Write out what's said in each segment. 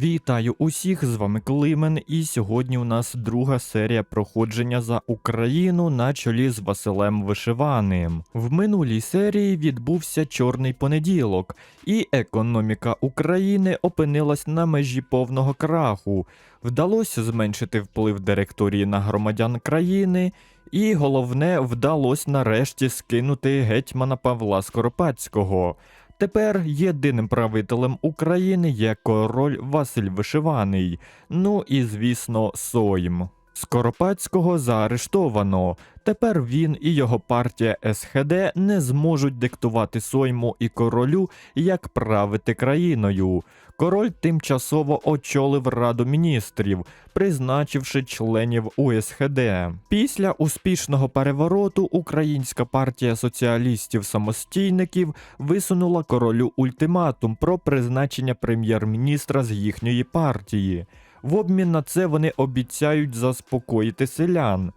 Вітаю усіх, з вами Климен, і сьогодні у нас друга серія проходження за Україну на чолі з Василем Вишиваним. В минулій серії відбувся чорний понеділок, і економіка України опинилась на межі повного краху. Вдалося зменшити вплив директорії на громадян країни, і головне, вдалося нарешті скинути гетьмана Павла Скоропадського. Тепер єдиним правителем України є король Василь Вишиваний, ну і звісно, Сойм. Скоропадського заарештовано. Тепер він і його партія СХД не зможуть диктувати Сойму і королю, як правити країною. Король тимчасово очолив Раду міністрів, призначивши членів УСХД. Після успішного перевороту Українська партія соціалістів-самостійників висунула королю ультиматум про призначення прем'єр-міністра з їхньої партії. В обмін на це вони обіцяють заспокоїти селян.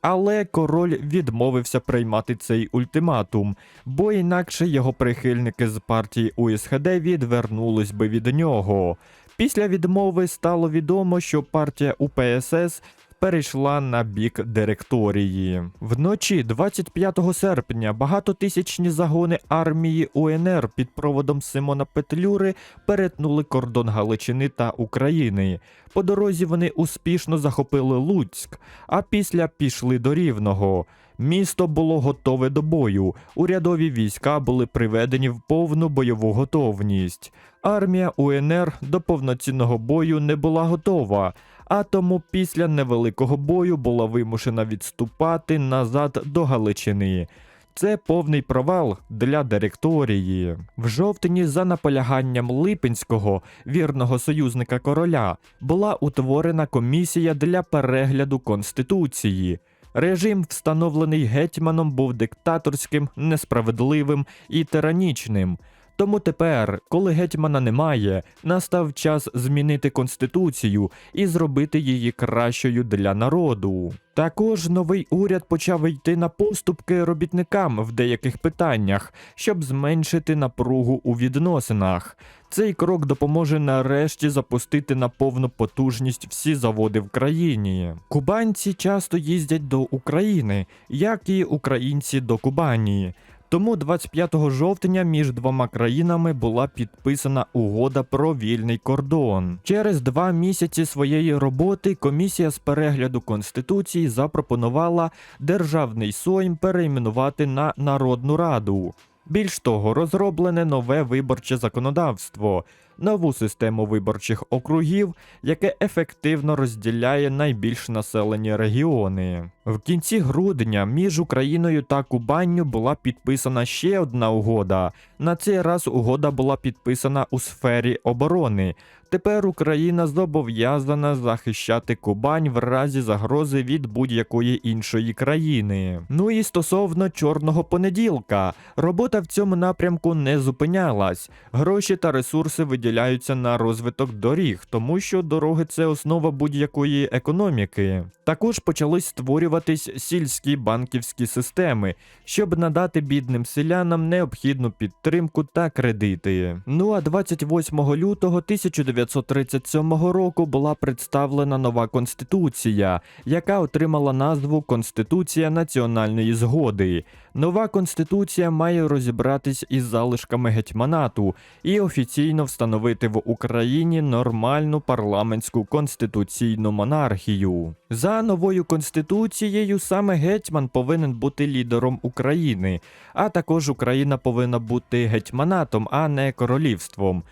Але король відмовився приймати цей ультиматум, бо інакше його прихильники з партії УСХД відвернулись би від нього. Після відмови стало відомо, що партія УПСС перейшла на бік директорії. Вночі, 25 серпня, багатотисячні загони армії УНР під проводом Симона Петлюри перетнули кордон Галичини та України. По дорозі вони успішно захопили Луцьк, а після пішли до Рівного. Місто було готове до бою. Урядові війська були приведені в повну бойову готовність. Армія УНР до повноцінного бою не була готова, а тому після невеликого бою була вимушена відступати назад до Галичини. Це повний провал для директорії. В жовтні, за наполяганням Липинського, вірного союзника короля, була утворена комісія для перегляду конституції. Режим, встановлений гетьманом, був диктаторським, несправедливим і тиранічним. Тому тепер, коли гетьмана немає, настав час змінити конституцію і зробити її кращою для народу. Також новий уряд почав йти на поступки робітникам в деяких питаннях, щоб зменшити напругу у відносинах. Цей крок допоможе нарешті запустити на повну потужність всі заводи в країні. Кубанці часто їздять до України, як і українці до Кубані. Тому 25 жовтня між двома країнами була підписана угода про вільний кордон. Через два місяці своєї роботи комісія з перегляду конституції запропонувала державний сойм перейменувати на Народну Раду. Більш того, розроблене нове виборче законодавство, нову систему виборчих округів, яке ефективно розділяє найбільш населені регіони. В кінці грудня між Україною та Кубанню була підписана ще одна угода. На цей раз угода була підписана у сфері оборони. Тепер Україна зобов'язана захищати Кубань в разі загрози від будь-якої іншої країни. Ну і стосовно чорного понеділка, робота в цьому напрямку не зупинялась. Гроші та ресурси виділяються на розвиток доріг, тому що дороги це основа будь-якої економіки. Також почали створюватись сільські банківські системи, щоб надати бідним селянам необхідну підтримку та кредити. Ну а 28 лютого 1937 року була представлена нова конституція, яка отримала назву Конституція національної згоди. Нова конституція має розібратись із залишками гетьманату і офіційно встановити в Україні нормальну парламентську конституційну монархію. За новою конституцією саме гетьман повинен бути лідером України, а також Україна повинна бути гетьманатом, а не королівством.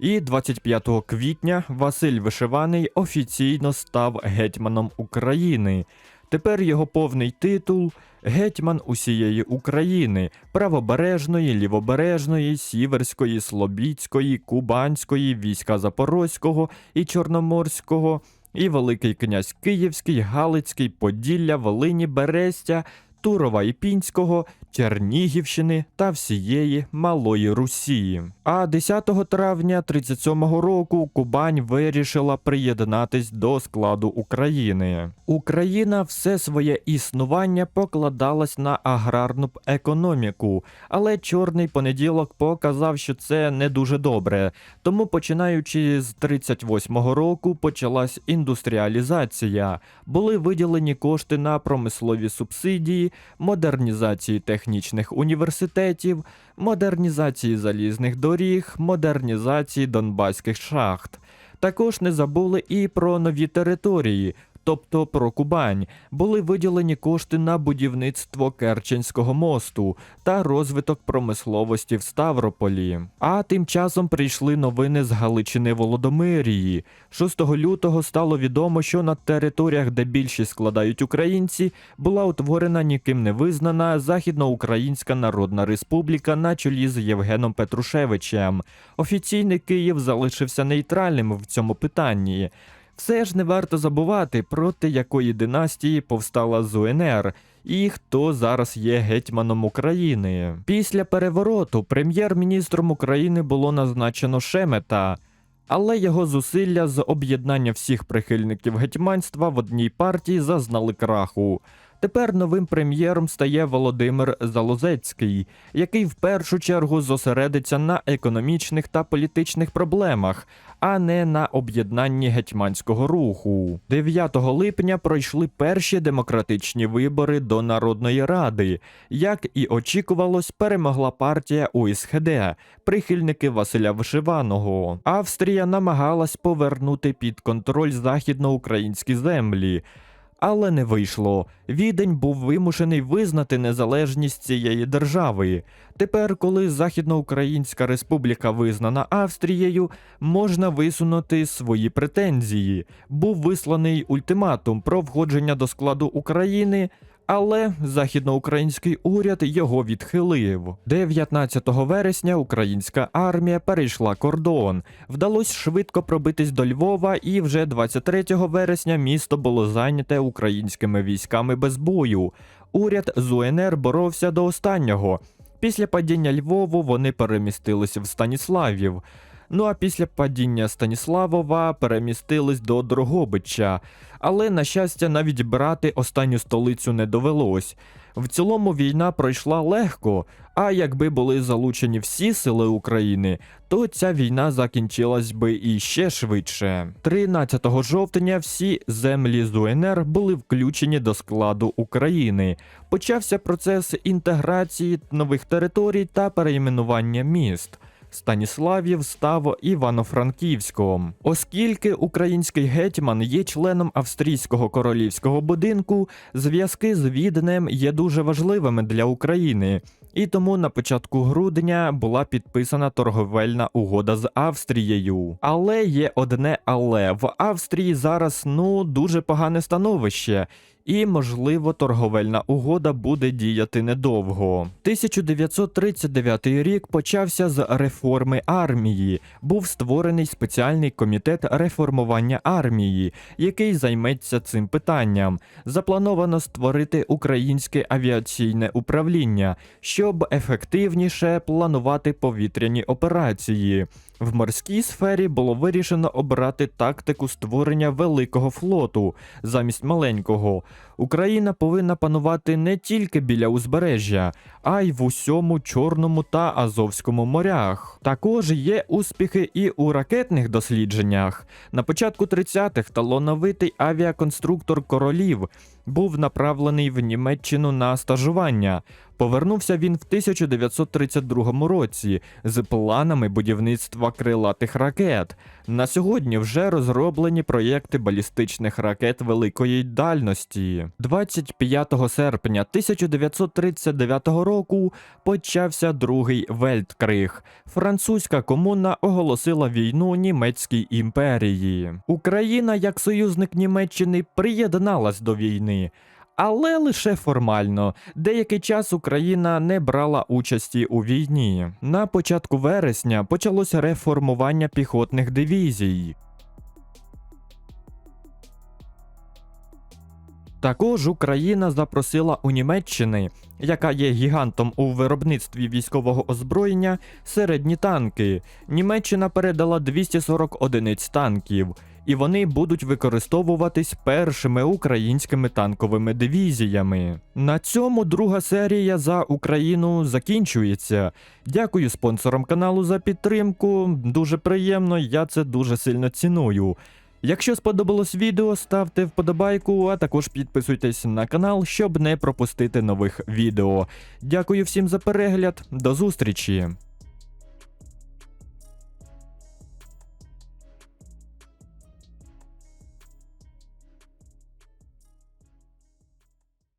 І 25 квітня Василь Вишиваний офіційно став гетьманом України. Тепер його повний титул гетьман усієї України, правобережної, лівобережної, сіверської, слобідської, кубанської, війська Запорозького і Чорноморського, і Великий князь Київський, Галицький, Поділля, Волині, Берестя Турова і Пінського, Чернігівщини та всієї Малої Русі. А 10 травня 37-го року Кубань вирішила приєднатись до складу України. Україна все своє існування покладалась на аграрну економіку, але чорний понеділок показав, що це не дуже добре. Тому, починаючи з 38-го року, почалась індустріалізація. Були виділені кошти на промислові субсидії, модернізації технічних університетів, модернізації залізних доріг, модернізації донбаських шахт. Також не забули і про нові території, тобто про Кубань. Були виділені кошти на будівництво Керченського мосту та розвиток промисловості в Ставрополі. А тим часом прийшли новини з Галичини Володомирії. 6 лютого стало відомо, що на територіях, де більшість складають українці, була утворена ніким не визнана Західноукраїнська Народна Республіка на чолі з Євгеном Петрушевичем. Офіційний Київ залишився нейтральним в цьому питанні. Все ж не варто забувати, проти якої династії повстала ЗУНР і хто зараз є гетьманом України. Після перевороту прем'єр-міністром України було назначено Шемета. Але його зусилля з об'єднання всіх прихильників гетьманства в одній партії зазнали краху. Тепер новим прем'єром стає Володимир Залозецький, який в першу чергу зосередиться на економічних та політичних проблемах, а не на об'єднанні гетьманського руху. 9 липня пройшли перші демократичні вибори до Народної ради. Як і очікувалось, перемогла партія УСХД, прихильники Василя Вишиваного. Австрія намагалась повернути під контроль західноукраїнські землі. Але не вийшло. Відень був вимушений визнати незалежність цієї держави. Тепер, коли Західноукраїнська Республіка визнана Австрією, можна висунути свої претензії. Був висланий ультиматум про входження до складу України. Але західноукраїнський уряд його відхилив. 19 вересня українська армія перейшла кордон. Вдалося швидко пробитись до Львова, і вже 23 вересня місто було зайняте українськими військами без бою. Уряд з УНР боровся до останнього. Після падіння Львову вони перемістилися в Станіславів. Ну а після падіння Станіславова перемістились до Дрогобича. Але, на щастя, навіть брати останню столицю не довелось. В цілому війна пройшла легко, а якби були залучені всі сили України, то ця війна закінчилась би іще швидше. 13 жовтня всі землі з УНР були включені до складу України. Почався процес інтеграції нових територій та перейменування міст. Станіславів став Івано-Франківськом. Оскільки український гетьман є членом австрійського королівського будинку, зв'язки з Віднем є дуже важливими для України. І тому на початку грудня була підписана торговельна угода з Австрією. Але є одне але в Австрії зараз ну дуже погане становище. І, можливо, торговельна угода буде діяти недовго. 1939 рік почався з реформи армії. Був створений спеціальний комітет реформування армії, який займеться цим питанням. Заплановано створити українське авіаційне управління, щоб ефективніше планувати повітряні операції. В морській сфері було вирішено обрати тактику створення великого флоту замість маленького. Україна повинна панувати не тільки біля узбережжя, а й в усьому Чорному та Азовському морях. Також є успіхи і у ракетних дослідженнях. На початку 30-х талановитий авіаконструктор королів був направлений в Німеччину на стажування. Повернувся він в 1932 році з планами будівництва крилатих ракет. На сьогодні вже розроблені проєкти балістичних ракет великої дальності. 25 серпня 1939 року почався другий Вельткриг. Французька комуна оголосила війну німецькій імперії. Україна, як союзник Німеччини, приєдналась до війни. Але лише формально. Деякий час Україна не брала участі у війні. На початку вересня почалося реформування піхотних дивізій. Також Україна запросила у Німеччини, яка є гігантом у виробництві військового озброєння, середні танки. Німеччина передала 240 одиниць танків, і вони будуть використовуватись першими українськими танковими дивізіями. На цьому друга серія за Україну закінчується. Дякую спонсорам каналу за підтримку. Дуже приємно, я це дуже сильно ціную. Якщо сподобалось відео, ставте вподобайку, а також підписуйтесь на канал, щоб не пропустити нових відео. Дякую всім за перегляд, до зустрічі!